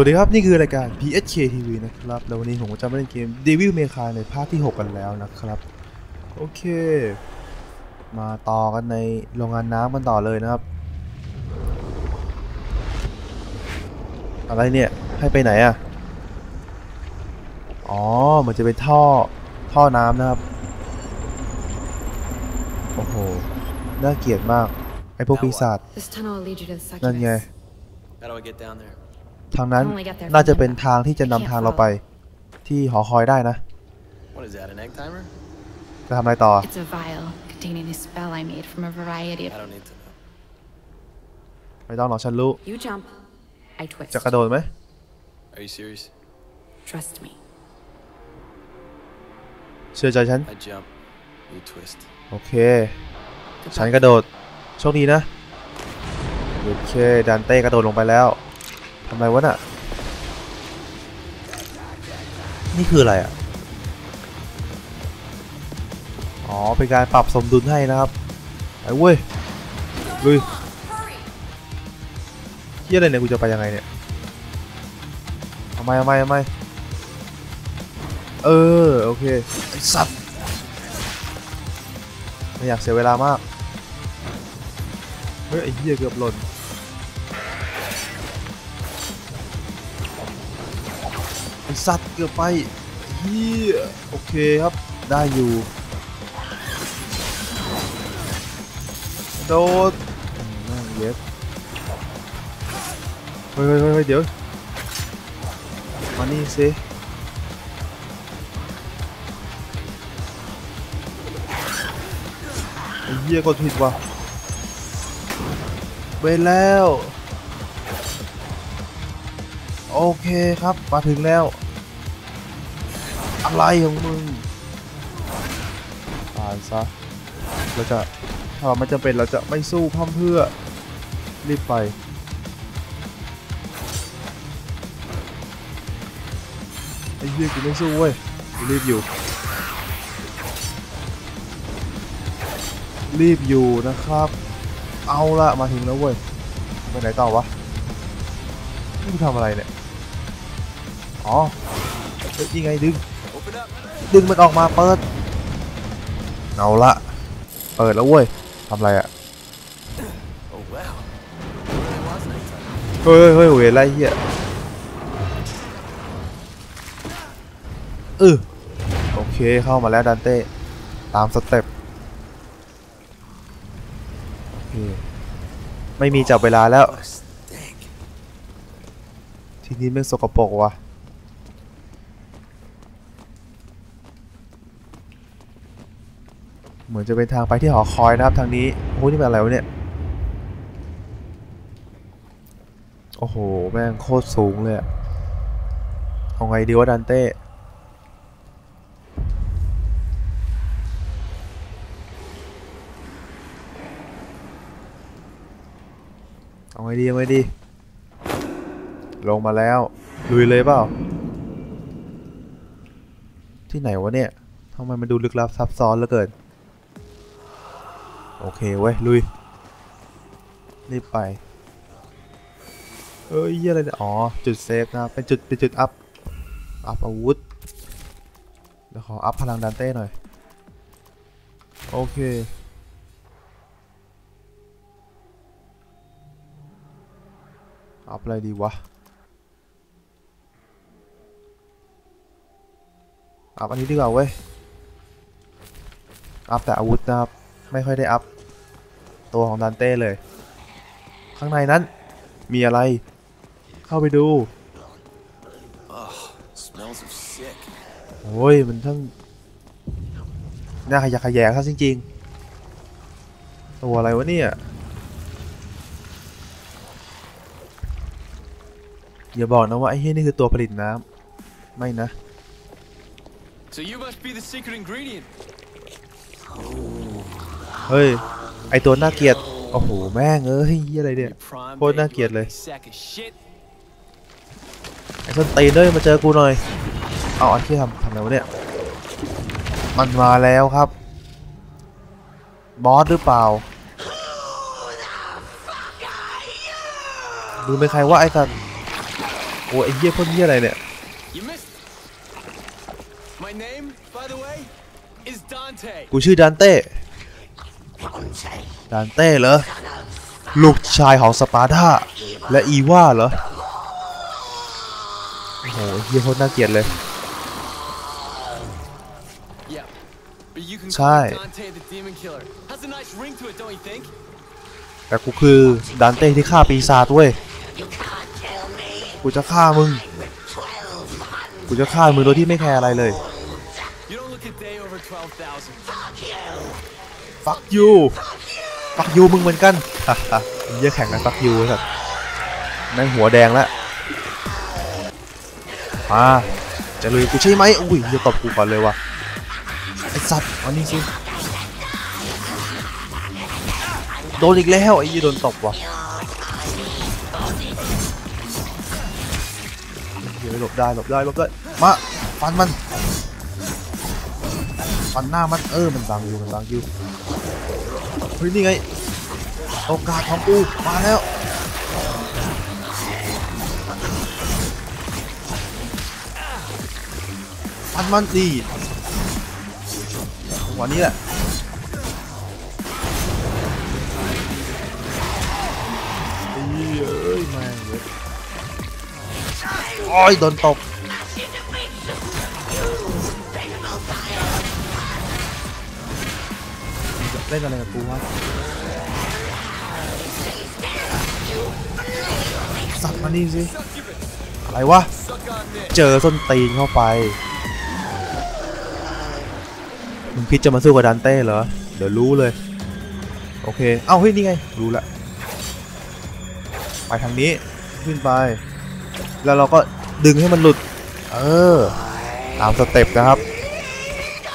สวัสดีครับนี่คือรายการ PSK TV นะครับแล้ววันนี้ผมก็จะมาเล่นเกม Devil May Cry ในภาคที่ 6 กันแล้วนะครับ โอเค มาต่อกันในโรงงานน้ำกันต่อเลยนะครับ อะไรเนี่ย ให้ไปไหนอะอ๋อเหมือนจะเป็นท่อท่อน้ำนะครับ โอ้โห น่าเกลียดมาก ไอพวกปีศาจ This tunnel will lead you to the นั่นไง succubus. How do I get down there? ทางนั้น Only get there น่าจะ from เป็น the back. ทางที่จะนำทางเราไป ที่หอคอยได้นะ What is that, an egg timer? จะทำอะไรต่อ It's a vial containing a spell I made from a variety I of. don't need to know. ไม่ต้องหรอกฉันรู้ You jump, I twist. จะกระโดดไหม Are you serious? Trust me. เชื่อใจฉัน I jump, you twist. โอเค ฉันกระโดด โชคดีนะ โอเค ดันเต้กระโดดลงไปแล้ว ทำไมวะน่ะ นี่คืออะไรอะ อ๋อ เป็นการปรับสมดุลให้นะครับไปเว้ย ลุยเฮียอะไรเนี่ย กูจะไปยังไงเนี่ยเอาไม่เอาไม่เอาไม่เออ โอเค ไอ้สัตว์ ไม่อยากเสียเวลามาก เฮ้ย ไอ้เหี้ยเกือบหล่น สัตว์เกือบไปเฮียโอเคครับ ได้อยู่ โดดอืมแม่งเย็ดเฮ้ยเฮ้ยเฮ้ยเดี๋ยว มานี่สิเหี้ยกดผิดว่ะไปแล้ว โอเคครับ มาถึงแล้ว อะไรของมึงตายซะเราจะถ้าไม่จำเป็นเราจะไม่สู้พร่ำเพรื่อ รีบไป ไอ้เหี้ยกูไม่สู้เว้ยกูรีบอยู่ รีบอยู่นะครับ เอาละมาถึงแล้วเว้ยไปไหนต่อวะนี่กูทำอะไรเนี่ย อ๋อเฮ้ยยังไงดึง Open up! ดึงมันออกมาเปิดเอาละเปิดแล้วเว้ยทำอะไรอะเฮ้ยเฮ้ยเฮ้ยไรเหี้ยเออโอเคเข้ามาแล้วดันเต้ ตามสเต็ปโอเคไม่มีจับเวลาแล้ว ทีนี้ไม่งสกปรกว่ะ เหมือนจะเป็นทางไปที่หอคอยนะครับทางนี้โอ้โหนี่เป็นอะไรวะเนี่ยโอ้โห แม่งโคตรสูงเลยเอาไงดีวะดันเต้ เอาไงดีเอาไงดี ลงมาแล้ว ลุยเลยเปล่า ที่ไหนวะเนี่ยทำไมมันดูลึกลับซับซ้อนเหลือเกิน โอเคเว้ย ลุย รีบไป เอ้ยอะไรเนี่ยอ๋อ จุดเซฟนะ เป็นจุด เป็นจุดอัพ อัพอาวุธเดี๋ยวขออัพพลังดันเต้หน่อย โอเคอัพอะไรดีวะ อัพอันนี้ดีกว่าเว้ย อัพแต่อาวุธนะครับ ไม่ค่อยได้อัพตัวของดันเต้เลย ข้างในนั้นมีอะไร เข้าไปดู Ugh, smells of sick. โอ้ยมันทั้งน่าขยะแขยงซะจริงๆ ตัวอะไรวะเนี่ยอย่าบอกนะว่าไอ้เฮ้ยนี่คือตัวผลิตน้ำไม่นะ เฮ้ย ไอตัวน่าเกลียดโอ้โห แม่งเอ้ยเหี้ยอะไรเนี่ย You prime Thôi, bait, nó you kiệt ugly lại. Sack of shit. ไอ้ส้นตีนด้วยมาเจอกูหน่อย เอาไอ้ที่ทำทำอะไรวะเนี่ย มันมาแล้วครับ บอสหรือเปล่าดูเป็นใครว่าไอ้สัตว์โอ้ยไอ้เหี้ยพ่นเหี้ยอะไรเนี่ย You missed. My name, by the way, is Dante. กูชื่อดานเต้ ดานเต้เหรอ ลูกชายของสปาร์ธาและอีว่าเหรอ โอ้โหเฮียโคตรน่าเกลียดเลย Yeah. But you can Sai. call me Dante the Demon Killer. Has a nice ring to it, don't you think? แต่กูคือดานเต้ที่ฆ่าปีศาจเว้ย กูจะฆ่ามึง กูจะฆ่ามึงโดยที่ไม่แคร์อะไรเลย 12,000. fuck you fuck you มึงเหมือนกันฮ่าฮ่าเยี่ยแข่งกัน fuck you สัตว์แม่งหัวแดงแล้วมาจะลุยกูใช่ไหมอุ้ยจะตบกูก่อนเลยว่ะไอสัตว์อานี่สิโดนอีกแล้วไอ้ยี่โดนตบว่ะเดี๋ยวหลบได้หลบได้หลบได้มาฟันมันฟันหน้ามันเออมันบังอยู่มันบังอยู่ เฮ้ยนี่ไงโอกาสของกูมาแล้วฟันมันดีวันนี้แหละเอ้ยเอ้ยแม่งเลยโอ้ยโดนตบ เล่นอะไรกับกูวะสัตว์มานี่สิอะไรวะ เจอส้นตีนเข้าไป มึงคิดจะมาสู้กับดันเต้เหรอ เดี๋ยวรู้เลย โอเค เอ้าเฮ้ยนี่ไง รู้ละ ไปทางนี้ ขึ้นไป แล้วเราก็ดึงให้มันหลุด เออ ตามสเต็ปนะครับ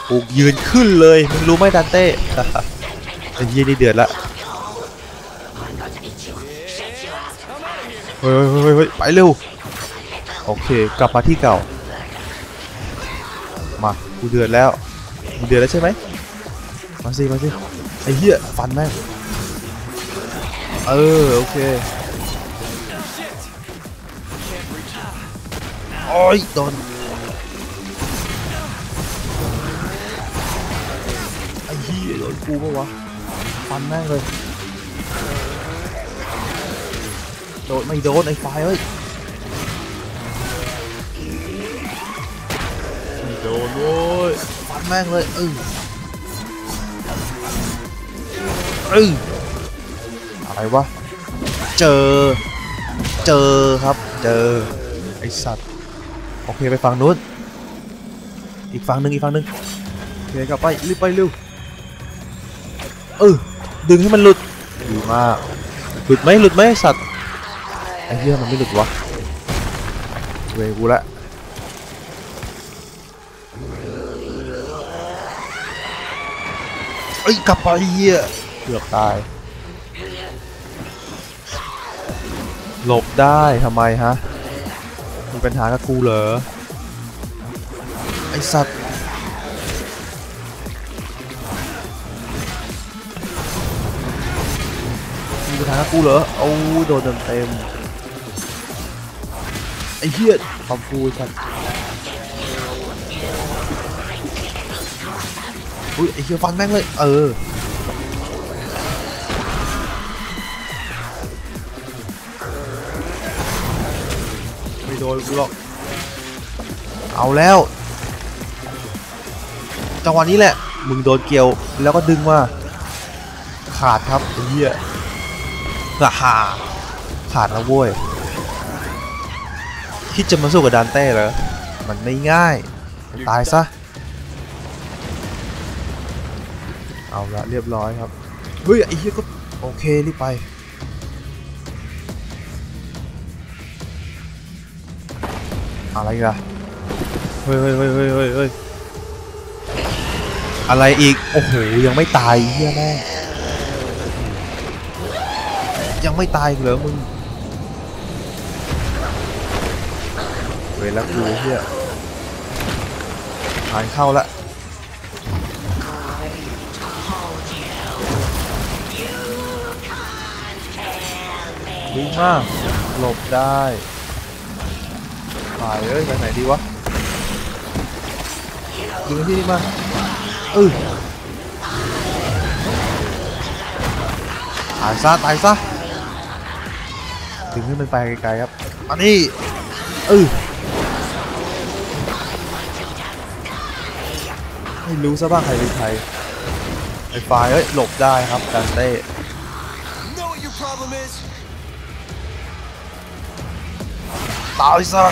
ปลูกยืนขึ้นเลย มึงรู้ไหมดันเต้ อ้ยี่นี่เดือดละเฮ้ยเฮ้ยเฮ้ยเฮ้ยไปเร็ว โอเค กลับมาที่เก่า มา กูเดือดแล้วกูเดือดแล้วใช่ไหมมาสิ มาสิ ไอ้เหี้ย ฟันแม่ง เออ โอเค โอ้ยโดนไอ้เหี้ยโดนกูปะวะ ฟันแม่งเลย โดนไม่โดนไอ้ไฟเอ้ยไม่โดนโว้ยฟันแม่งเลยเออเอออะไรวะ เจอ เจอครับ เจอ ไอสัตว์ โอเคไปฝั่งนู้น อีกฝั่งหนึ่งอีกฝั่งหนึ่งโอเคกลับไปรีบไปเร็วเออ ดึงให้มันหลุดดีมากหลุดไหมหลุดไหมไอ้สัตว์ไอ้เหี้ยมันไม่หลุดวะเวรกูละเอ้ยกลับไปเหี้ยเกือบตายหลบได้ทำไมฮะมีปัญหากับกูเหรอไอสัตว์ มีปัญหากับกูเหรอเอาโดนเต็มเต็มไอ้เหี้ยขอบกูสัตว์อุ้ยไอ้เหี้ยฟันแม่งเลย เออไม่โดนกูหรอกเอาแล้ว จังหวะนี้แหละ มึงโดนเกี่ยวแล้วก็ดึงมาขาดครับไอ้เหี้ย ฮ่าฮ่าขาดแล้วเว้ยคิดจะมาสู้กับดานเต้เหรอ มันไม่ง่าย ตายซะ เอาละเรียบร้อยครับ เฮ้ยไอ้เหี้ยก็โอเครีบไป อะไรกันอะเฮ้ยเฮ้ยเฮ้ยเฮ้ยเฮ้ยเฮ้ยอะไรอีก โอ้โห ยังไม่ตายเฮียแม่ ยังไม่ตายเหรอมึงเวล้วกูเฮียผ่านเข้าละดีมาก หลบได้ฝ่ายเอ้ยไปไหนดีวะดึงที่นี่มาเออตายซะตายซะ ดึงให้มันไปไกลๆครับมานี่เออไม่รู้ซะบ้างใครเป็นใครไอ้ฝ่ายเอ้ยหลบได้ครับดันเต้ Know what your problem is? ตายซะ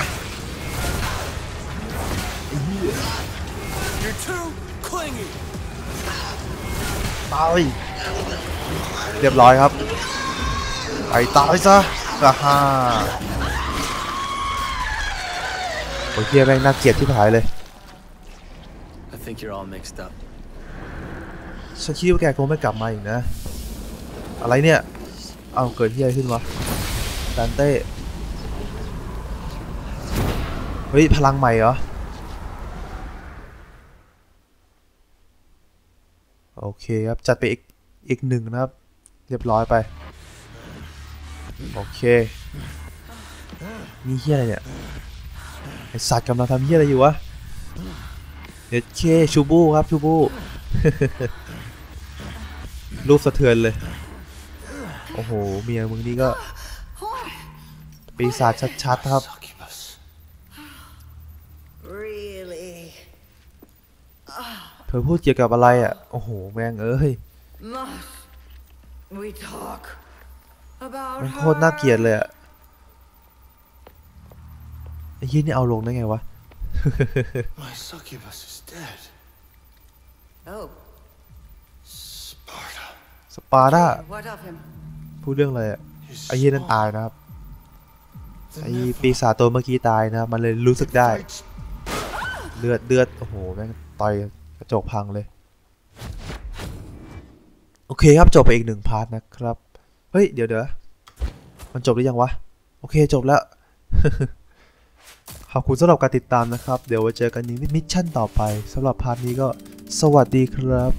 You're too clingy. ตายเรียบร้อยครับไปตายซะ อ่าฮ่าโอ้ยเฮียแม่งน่าเกลียดที่ผายเลย I think you're all mixed up. ฉันคิดว่าแกคงไม่กลับมาอีกนะ อะไรเนี่ย เอาเกิดที่อะไรขึ้นวะดันเต้ เฮ้ย พลังใหม่เหรอ โอเคครับ จัดไปอีกอีกหนึ่งนะครับ เรียบร้อยไป โอเคนี่เฮียอะไรเนี่ยไอสัตว์กำลังทำเฮียอะไรอยู่วะเด็ดเคชูบูครับชูบูรูปสะเทือนเลย โอ้โห เมียมึงนี่ก็ ปีศาจชัดๆครับ Succubus. Really? เธอพูดเกี่ยวกับอะไรอะ โอ้โห แม่งเอ้ย มันโคตรน่าเกลียดเลยอะไอ้ยี่นี่เอาลงได้ไงวะ My succubus is dead. Oh, Sparta. สปาร์ตา what of him? พูดเรื่องอะไรอะ He's ไอ้ยี่นั่น small. ตายนะครับ The ไอ้ Nephilim. ปีศาจตัวเมื่อกี้ตายนะครับมันเลยรู้สึกได้ Fights เลือดเลือดโอ้โหแม่งต่อยกระจกพังเลย โอเคครับจบไปอีกหนึ่งพาร์ทนะครับ เฮ้ย เดี๋ยวเดี๋ยวมันจบหรือยังวะ โอเคจบแล้ว ขอบคุณสำหรับการติดตามนะครับ เดี๋ยวไว้เจอกันในมิชชั่นต่อไปสำหรับพาร์ทนี้ก็สวัสดีครับ